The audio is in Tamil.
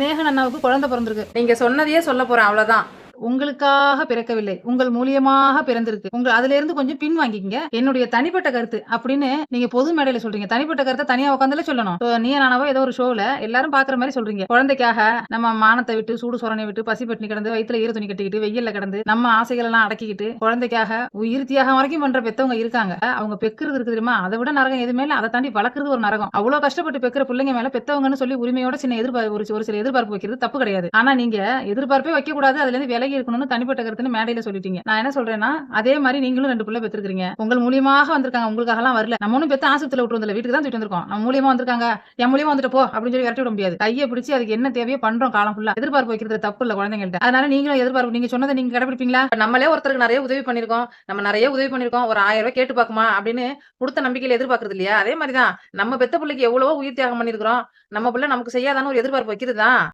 மேகன் அண்ணாவுக்கு குழந்தை பிறந்திருக்கு. நீங்க சொன்னதையே சொல்ல போறேன் அவ்வளவுதான். உங்களுக்காக பிறக்கவில்லை. உங்கள் மூலியமாக பிறந்திருக்கு. உங்க அதுல இருந்து கொஞ்சம் பின் வாங்கிக்கங்க. என்னுடைய தனிப்பட்ட கருத்து அப்படின்னு நீங்க பொது மேடையில சொல்றீங்க. தனிப்பட்ட கருத்தை தனியா உட்காந்துல சொல்லணும். நீ நானாவோ ஏதோ ஒரு ஷோல எல்லாரும் பாக்குற மாதிரி சொல்றீங்க. குழந்தைக்காக நம்ம மானத்தை விட்டு சூடு சொரணை விட்டு பசி பட்டினி கிடந்து வயித்துல ஈர துணி கட்டிக்கிட்டு வெயில்ல கிடந்து நம்ம ஆசைகள் எல்லாம் அடக்கிக்கிட்டு குழந்தைக்காக உயிர் தியாகம் வரைக்கும் பண்ற பெத்தவங்க இருக்காங்க. அவங்க பெக்கிறது இருக்கு தெரியுமா? அதை விட நரகம் எதுவுமே இல்லை அதை தாண்டி வளர்க்குறது ஒரு நரகம். அவ்வளவு கஷ்டப்பட்டு பெக்கிற பிள்ளைங்க மேல பெத்தவங்கன்னு சொல்லி உரிமையோட சின்ன எதிர்பார்ப்பு ஒரு ஒரு சில எதிர்பார்ப்பு வைக்கிறது தப்பு கிடையாது. ஆனா நீங்க எதிர்பார்ப்பே வைக்க கூடாது அதுல இருந்து விலகி இருக்கணும்னு தனிப்பட்ட கருத்துன்னு மேடையில சொல்லிட்டீங்க. நான் என்ன சொல்றேன்னா அதே மாதிரி நீங்களும் ரெண்டு பிள்ளை பெற்றிருக்கீங்க உங்கள் மூலியமாக வந்திருக்காங்க. உங்களுக்காக எல்லாம் வரல. நம்ம ஒண்ணும் பெற்று ஆசத்துல விட்டு வந்தல வீட்டுக்கு தான் தூக்கிட்டு வந்திருக்கோம். நம்ம மூலியமா வந்திருக்காங்க. என் மூலியமா வந்துட்டு போ அப்படின்னு சொல்லி விரட்டி விட முடியாது. கையை பிடிச்சி அதுக்கு என்ன தேவையோ பண்றோம் காலம் ஃபுல்லா எதிர்பார்ப்பு வைக்கிறது தப்பு இல்ல குழந்தைங்கள்ட்ட. அதனால நீங்களும் எதிர்பார்ப்பு நீங்க சொன்னதை நீங்க கடைபிடிப்பீங்களா? நம்மளே ஒருத்தருக்கு நிறைய உதவி பண்ணிருக்கோம். நம்ம நிறைய உதவி பண்ணிருக்கோம். ஒரு ஆயிரம் ரூபாய் கேட்டு பாக்குமா அப்படின்னு கொடுத்த நம்பிக்கையில எதிர்பார்க்கறது இல்லையா? அதே மாதிரிதான் நம்ம பெத்த பிள்ளைக்கு எவ்வளவோ உயிர் தியாகம் பண்ணிருக்கிறோம் நம்ம பிள்ளை நமக்கு செய்யாதான்னு ஒரு எதிர்பார்ப்பு வைக்கிறது தான்